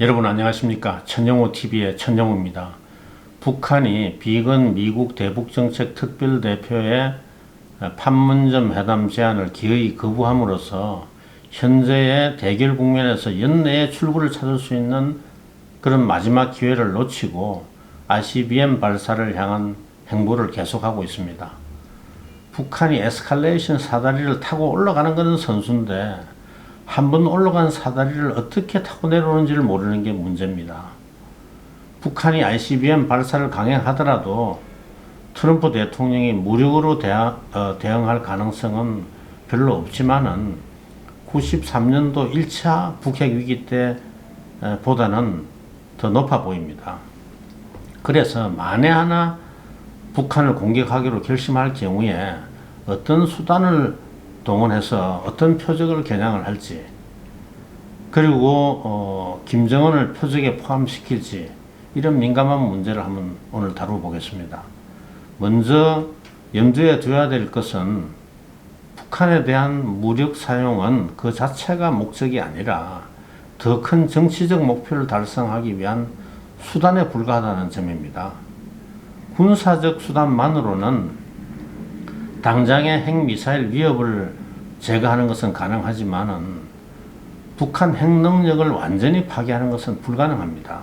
여러분 안녕하십니까 천영호 TV의 천영호입니다. 북한이 비건 미국 대북정책 특별대표의 판문점 회담 제안을 기어이 거부함으로써 현재의 대결 국면에서 연내에 출구를 찾을 수 있는 그런 마지막 기회를 놓치고 ICBM 발사를 향한 행보를 계속하고 있습니다. 북한이 에스컬레이션 사다리를 타고 올라가는 것은 선수인데 한 번 올라간 사다리를 어떻게 타고 내려오는지를 모르는 게 문제입니다. 북한이 ICBM 발사를 강행하더라도 트럼프 대통령이 무력으로 대하, 어, 대응할 가능성은 별로 없지만은 93년도 1차 북핵 위기 때 보다는 더 높아 보입니다. 그래서 만에 하나 북한을 공격하기로 결심할 경우에 어떤 수단을 동원해서 어떤 표적을 겨냥을 할지 그리고 어, 김정은을 표적에 포함시킬지 이런 민감한 문제를 한번 오늘 다뤄보겠습니다. 먼저 염두에 둬야 될 것은 북한에 대한 무력 사용은 그 자체가 목적이 아니라 더 큰 정치적 목표를 달성하기 위한 수단에 불과하다는 점입니다. 군사적 수단만으로는 당장의 핵미사일 위협을 제거하는 것은 가능하지만은 북한 핵 능력을 완전히 파괴하는 것은 불가능합니다.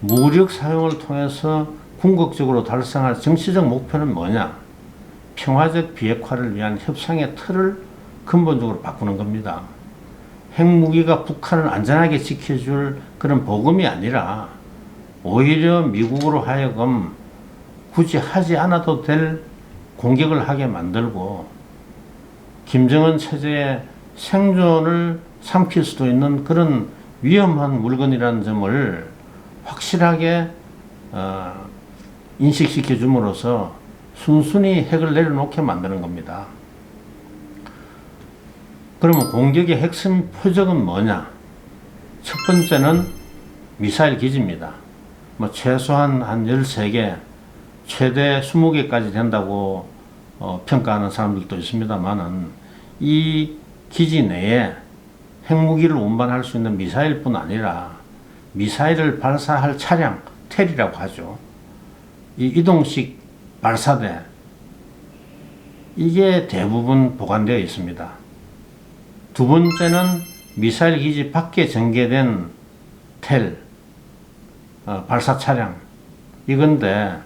무력 사용을 통해서 궁극적으로 달성할 정치적 목표는 뭐냐? 평화적 비핵화를 위한 협상의 틀을 근본적으로 바꾸는 겁니다. 핵무기가 북한을 안전하게 지켜줄 그런 복음이 아니라 오히려 미국으로 하여금 굳이 하지 않아도 될 공격을 하게 만들고 김정은 체제의 생존을 삼킬 수도 있는 그런 위험한 물건이라는 점을 확실하게 어, 인식시켜 줌으로써 순순히 핵을 내려놓게 만드는 겁니다. 그러면 공격의 핵심 표적은 뭐냐? 첫 번째는 미사일 기지입니다. 뭐 최소한 한 13개, 최대 20개까지 된다고 어, 평가하는 사람들도 있습니다만은 이 기지 내에 핵무기를 운반할 수 있는 미사일뿐 아니라 미사일을 발사할 차량, 텔이라고 하죠. 이 이동식 발사대, 이게 대부분 보관되어 있습니다. 두 번째는 미사일 기지 밖에 전개된 텔, 어, 발사 차량, 이건데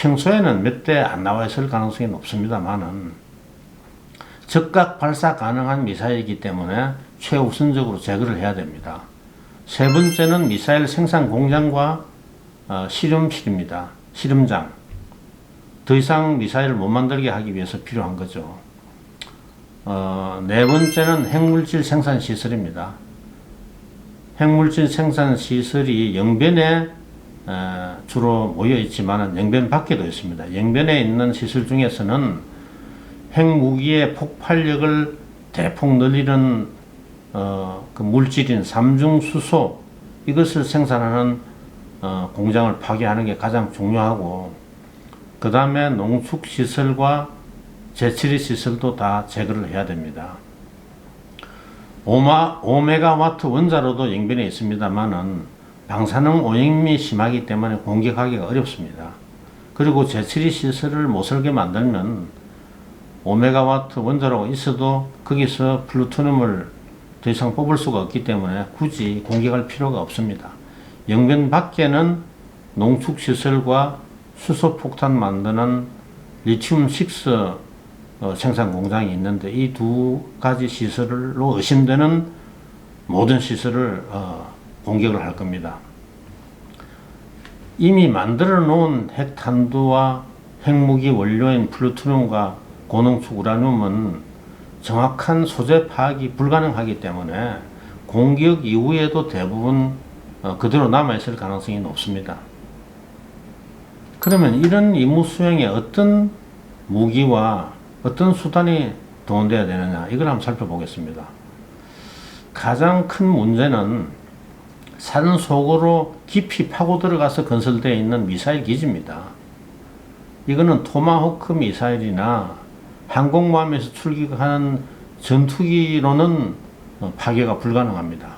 평소에는 몇 대 안 나와 있을 가능성이 높습니다만은 즉각 발사 가능한 미사일이기 때문에 최우선적으로 제거를 해야 됩니다. 세 번째는 미사일 생산 공장과 어, 실험실입니다. 실험장. 더 이상 미사일을 못 만들게 하기 위해서 필요한 거죠. 어, 네 번째는 핵물질 생산 시설입니다. 핵물질 생산 시설이 영변에 어, 주로 모여 있지만 영변 밖에도 있습니다. 영변에 있는 시설 중에서는 핵무기의 폭발력을 대폭 늘리는 어, 그 물질인 삼중수소 이것을 생산하는 어, 공장을 파괴하는 게 가장 중요하고 그 다음에 농축시설과 제치리 시설도 다 제거를 해야 됩니다. 오마, 5메가와트 원자로도 영변에 있습니다만은 방사능 오염이 심하기 때문에 공격하기가 어렵습니다. 그리고 제치리 시설을 못 설계 만들면 5메가와트 원자로가 있어도 거기서 플루토늄을 더 이상 뽑을 수가 없기 때문에 굳이 공격할 필요가 없습니다. 영변 밖에는 농축시설과 수소폭탄 만드는 리튬6 어, 생산 공장이 있는데 이 두 가지 시설로 의심되는 모든 시설을 어, 공격을 할 겁니다. 이미 만들어 놓은 핵탄두와 핵무기 원료인 플루토늄과 고농축 우라늄은 정확한 소재 파악이 불가능하기 때문에 공격 이후에도 대부분 어, 그대로 남아있을 가능성이 높습니다. 그러면 이런 임무 수행에 어떤 무기와 어떤 수단이 동원돼야 되느냐 이걸 한번 살펴보겠습니다. 가장 큰 문제는 산 속으로 깊이 파고 들어가서 건설되어 있는 미사일 기지입니다. 이거는 토마호크 미사일이나 항공모함에서 출격하는 전투기로는 파괴가 불가능합니다.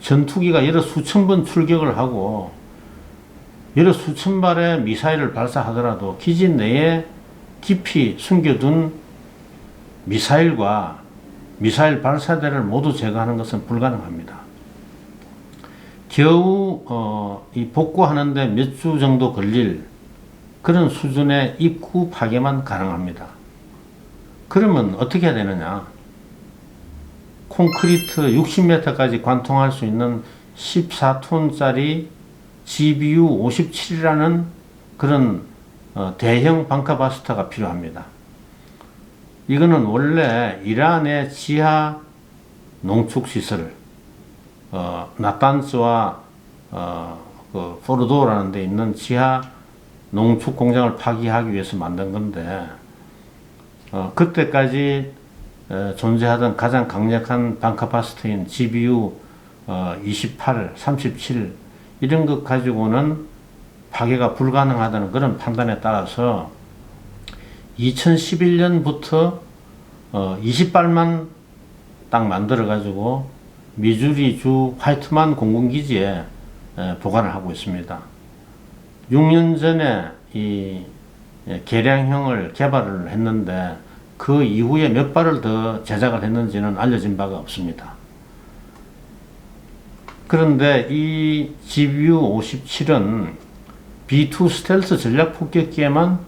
전투기가 여러 수천 번 출격을 하고 여러 수천 발의 미사일을 발사하더라도 기지 내에 깊이 숨겨둔 미사일과 미사일 발사대를 모두 제거하는 것은 불가능합니다. 겨우 어, 이 복구하는데 몇 주 정도 걸릴 그런 수준의 입구 파괴만 가능합니다. 그러면 어떻게 해야 되느냐? 콘크리트 60m까지 관통할 수 있는 14톤짜리 GBU 57이라는 그런 어, 대형 방카바스타가 필요합니다. 이거는 원래 이란의 지하 농축 시설, 어, 나탄스와 어, 그 포르도라는 데 있는 지하 농축 공장을 파기하기 위해서 만든 건데 어, 그때까지 에, 존재하던 가장 강력한 방카파스트인 GBU 어, 28, 37 이런 것 가지고는 파괴가 불가능하다는 그런 판단에 따라서 2011년부터 어, 20발만 딱 만들어 가지고 미주리 주 화이트만 공군기지에 에, 보관을 하고 있습니다. 6년 전에 이 예, 개량형을 개발을 했는데 그 이후에 몇 발을 더 제작을 했는지는 알려진 바가 없습니다. 그런데 이 GBU 57은 B2 스텔스 전략 폭격기에만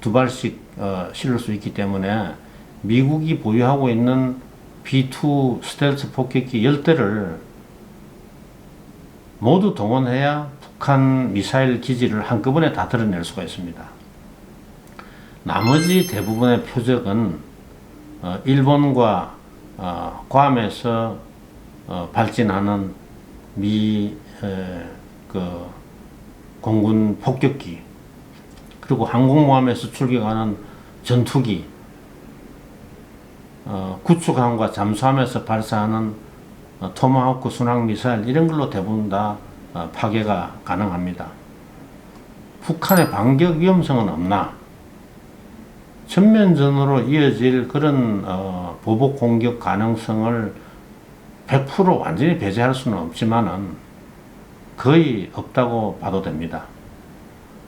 두 발씩 어, 실을 수 있기 때문에 미국이 보유하고 있는 B2 스텔스 폭격기 10대를 모두 동원해야 북한 미사일 기지를 한꺼번에 다 드러낼 수가 있습니다. 나머지 대부분의 표적은 어, 일본과 어, 괌에서 어, 발진하는 미 에, 그 공군 폭격기 그리고 항공모함에서 출격하는 전투기 어, 구축함과 잠수함에서 발사하는 어, 토마호크 순항 미사일 이런 걸로 대부분 다 어, 파괴가 가능합니다. 북한의 반격 위험성은 없나? 전면전으로 이어질 그런 어, 보복 공격 가능성을 100% 완전히 배제할 수는 없지만은 거의 없다고 봐도 됩니다.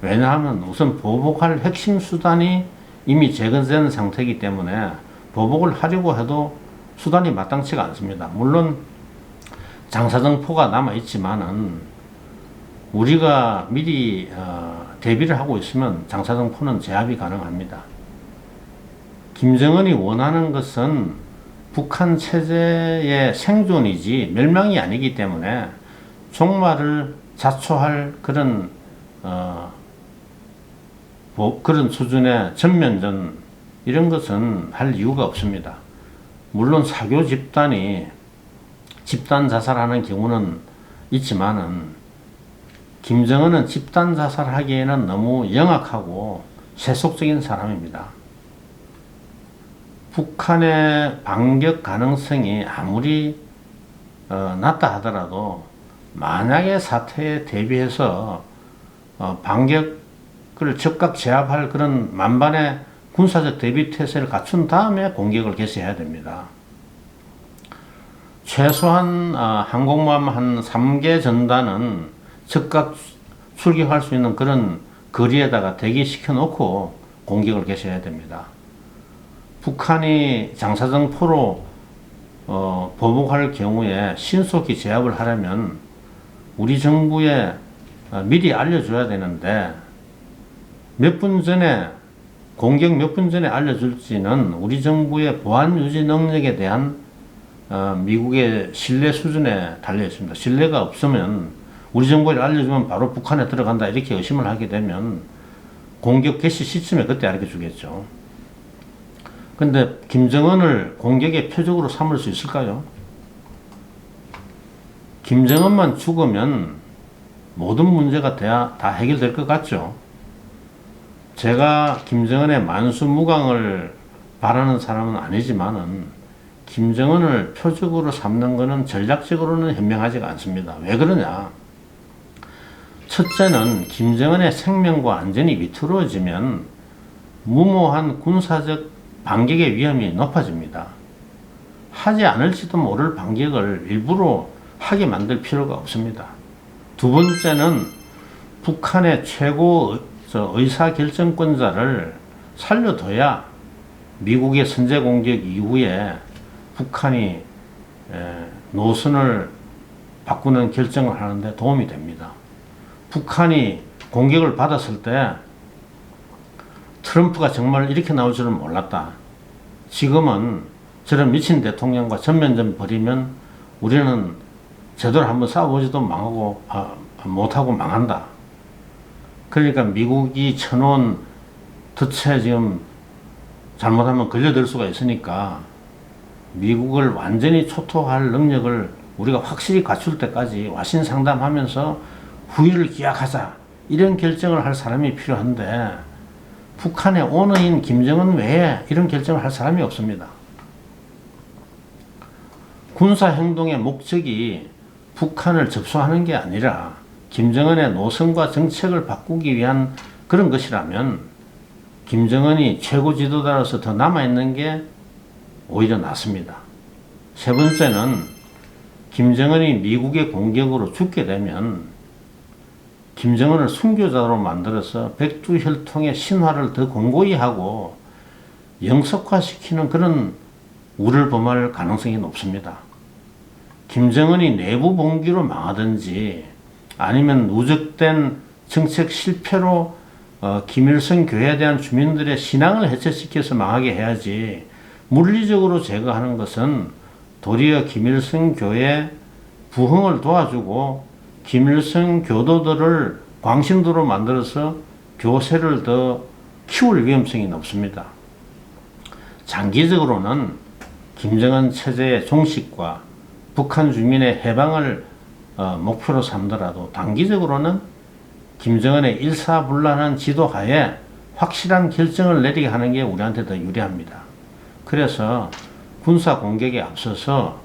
왜냐하면 우선 보복할 핵심 수단이 이미 재건된 상태이기 때문에 보복을 하려고 해도 수단이 마땅치가 않습니다. 물론 장사정포가 남아 있지만은 우리가 미리 어, 대비를 하고 있으면 장사정포는 제압이 가능합니다. 김정은이 원하는 것은 북한 체제의 생존이지 멸망이 아니기 때문에 종말을 자초할 그런 어, 뭐 그런 수준의 전면전 이런 것은 할 이유가 없습니다. 물론 사교 집단이 집단 자살하는 경우는 있지만은 김정은은 집단 자살하기에는 너무 영악하고 세속적인 사람입니다. 북한의 반격 가능성이 아무리 어, 낮다 하더라도 만약에 사태에 대비해서 어, 반격을 즉각 제압할 그런 만반의 군사적 대비 태세를 갖춘 다음에 공격을 개시해야 됩니다. 최소한 어, 항공모함 한 3개 전단은 즉각 출격할 수 있는 그런 거리에다가 대기시켜 놓고 공격을 개시해야 됩니다. 북한이 장사정포로 어, 보복할 경우에 신속히 제압을 하려면 우리 정부에 어, 미리 알려줘야 되는데 몇 분 전에 공격 몇 분 전에 알려줄지는 우리 정부의 보안 유지 능력에 대한 어, 미국의 신뢰 수준에 달려 있습니다. 신뢰가 없으면 우리 정부에 알려주면 바로 북한에 들어간다 이렇게 의심을 하게 되면 공격 개시 시점에 그때 알려주겠죠. 근데 김정은을 공격의 표적으로 삼을 수 있을까요? 김정은만 죽으면 모든 문제가 다, 다 해결될 것 같죠. 제가 김정은의 만수무강을 바라는 사람은 아니지만은 김정은을 표적으로 삼는 것은 전략적으로는 현명하지가 않습니다. 왜 그러냐? 첫째는 김정은의 생명과 안전이 위태로워지면 무모한 군사적 반격의 위험이 높아집니다. 하지 않을지도 모를 반격을 일부러 하게 만들 필요가 없습니다. 두 번째는 북한의 최고 의사 결정권자를 살려둬야 미국의 선제 공격 이후에 북한이 노선을 바꾸는 결정을 하는데 도움이 됩니다. 북한이 공격을 받았을 때 트럼프가 정말 이렇게 나올 줄은 몰랐다. 지금은 저런 미친 대통령과 전면전 벌이면 우리는 제대로 한번 싸워보지도 망하고 아, 못하고 망한다. 그러니까 미국이 쳐놓은 덫에 지금 잘못하면 걸려들 수가 있으니까 미국을 완전히 초토할 능력을 우리가 확실히 갖출 때까지 와신 상담하면서 후위를 기약하자 이런 결정을 할 사람이 필요한데 북한의 오너인 김정은 외에 이런 결정을 할 사람이 없습니다. 군사 행동의 목적이 북한을 접수하는 게 아니라 김정은의 노선과 정책을 바꾸기 위한 그런 것이라면 김정은이 최고 지도자로서 더 남아있는 게 오히려 낫습니다. 세 번째는 김정은이 미국의 공격으로 죽게 되면 김정은을 순교자로 만들어서 백두혈통의 신화를 더 공고히 하고 영석화시키는 그런 우를 범할 가능성이 높습니다. 김정은이 내부 봉기로 망하든지 아니면 누적된 정책 실패로 어, 김일성 교회에 대한 주민들의 신앙을 해체시켜서 망하게 해야지 물리적으로 제거하는 것은 도리어 김일성 교회 부흥을 도와주고 김일성 교도들을 광신도로 만들어서 교세를 더 키울 위험성이 높습니다. 장기적으로는 김정은 체제의 종식과 북한 주민의 해방을 어, 목표로 삼더라도 단기적으로는 김정은의 일사불란한 지도하에 확실한 결정을 내리게 하는 게 우리한테 더 유리합니다. 그래서 군사 공격에 앞서서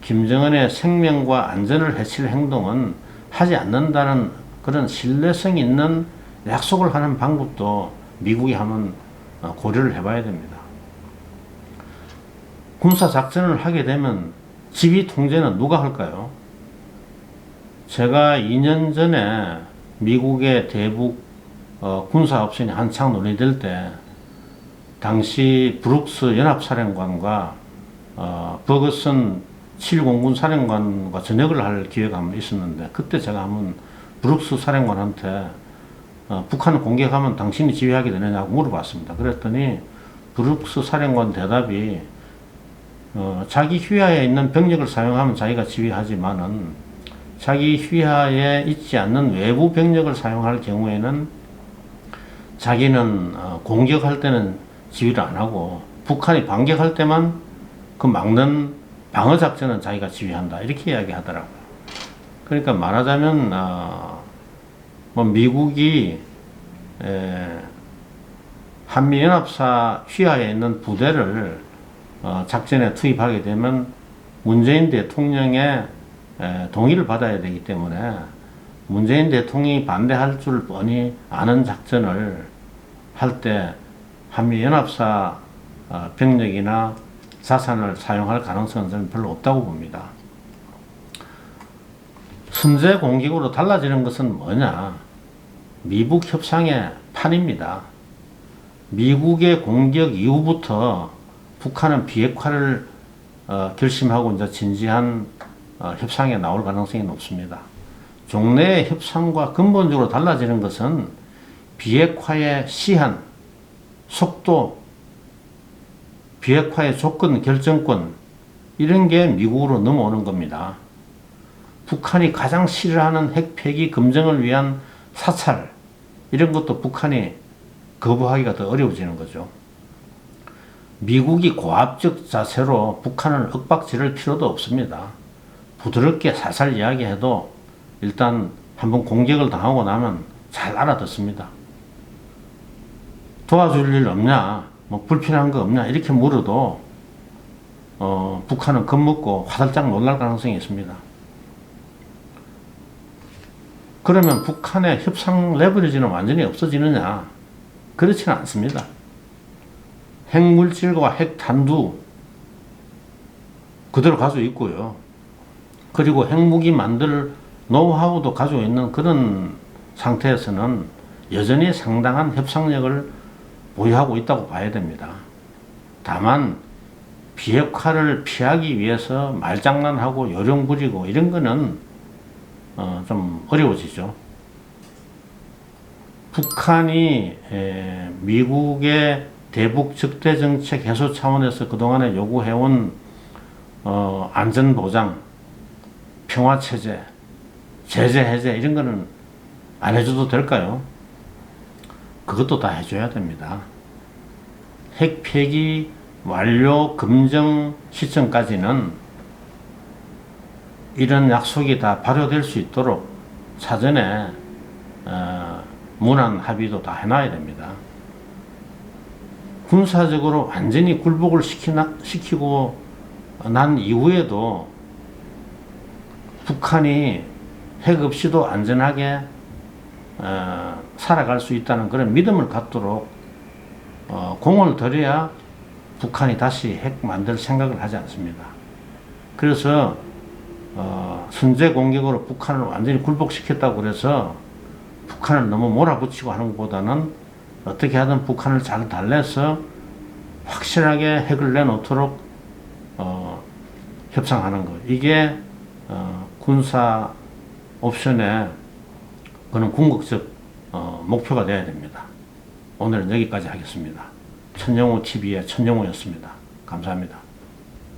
김정은의 생명과 안전을 해칠 행동은 하지 않는다는 그런 신뢰성 있는 약속을 하는 방법도 미국이 한번 어, 고려를 해봐야 됩니다. 군사 작전을 하게 되면 지휘 통제는 누가 할까요? 제가 2년 전에 미국의 대북 어, 군사 옵션이 한창 논의될 때 당시 브룩스 연합사령관과 어, 버거슨 7공군 사령관과 저녁을 할 기회가 한번 있었는데 그때 제가 한번 브룩스 사령관한테 어, 북한을 공격하면 당신이 지휘하게 되느냐고 물어봤습니다. 그랬더니 브룩스 사령관 대답이 어, 자기 휘하에 있는 병력을 사용하면 자기가 지휘하지만은 자기 휘하에 있지 않는 외부 병력을 사용할 경우에는 자기는 어, 공격할 때는 지휘를 안 하고 북한이 반격할 때만 그 막는 방어 작전은 자기가 지휘한다 이렇게 이야기하더라고요. 그러니까 말하자면 어, 뭐 미국이 에, 한미 연합사 휘하에 있는 부대를 어, 작전에 투입하게 되면 문재인 대통령의 에, 동의를 받아야 되기 때문에 문재인 대통령이 반대할 줄 뻔히 아는 작전을 할 때 한미 연합사 어, 병력이나 자산을 사용할 가능성은 별로 없다고 봅니다. 선제 공격으로 달라지는 것은 뭐냐? 미국 협상의 판입니다. 미국의 공격 이후부터 북한은 비핵화를 어, 결심하고 이제 진지한 어, 협상에 나올 가능성이 높습니다. 종래의 협상과 근본적으로 달라지는 것은 비핵화의 시한, 속도, 비핵화의 조건 결정권 이런 게 미국으로 넘어오는 겁니다. 북한이 가장 싫어하는 핵 폐기 검증을 위한 사찰 이런 것도 북한이 거부하기가 더 어려워지는 거죠. 미국이 고압적 자세로 북한을 윽박지를 필요도 없습니다. 부드럽게 살살 이야기해도 일단 한번 공격을 당하고 나면 잘 알아듣습니다. 도와줄 일 없냐? 뭐 불필요한 거 없냐 이렇게 물어도 어, 북한은 겁먹고 화들짝 놀랄 가능성이 있습니다. 그러면 북한의 협상 레버리지는 완전히 없어지느냐? 그렇지는 않습니다. 핵물질과 핵탄두 그대로 가지고 있고요. 그리고 핵무기 만들 노하우도 가지고 있는 그런 상태에서는 여전히 상당한 협상력을 보유하고 있다고 봐야 됩니다. 다만 비핵화를 피하기 위해서 말장난하고 요령 부리고 이런 거는 어, 좀 어려워지죠. 북한이 에, 미국의 대북 적대 정책 해소 차원에서 그동안에 요구해온 어, 안전 보장, 평화 체제, 제재 해제 이런 거는 안 해줘도 될까요? 그것도 다 해줘야 됩니다. 핵 폐기 완료 금정 시점까지는 이런 약속이 다 발효될 수 있도록 사전에 어, 문안 합의도 다 해놔야 됩니다. 군사적으로 완전히 굴복을 시키나, 시키고 난 이후에도 북한이 핵 없이도 안전하게 어, 살아갈 수 있다는 그런 믿음을 갖도록 어, 공을 들여야 북한이 다시 핵 만들 생각을 하지 않습니다. 그래서 어, 선제 공격으로 북한을 완전히 굴복시켰다고 그래서 북한을 너무 몰아붙이고 하는 것보다는 어떻게 하든 북한을 잘 달래서 확실하게 핵을 내놓도록 어, 협상하는 것. 이게 어, 군사 옵션의 그런 궁극적 어, 목표가 되어야 됩니다. 오늘은 여기까지 하겠습니다. 천영호 TV의 천영호였습니다. 감사합니다.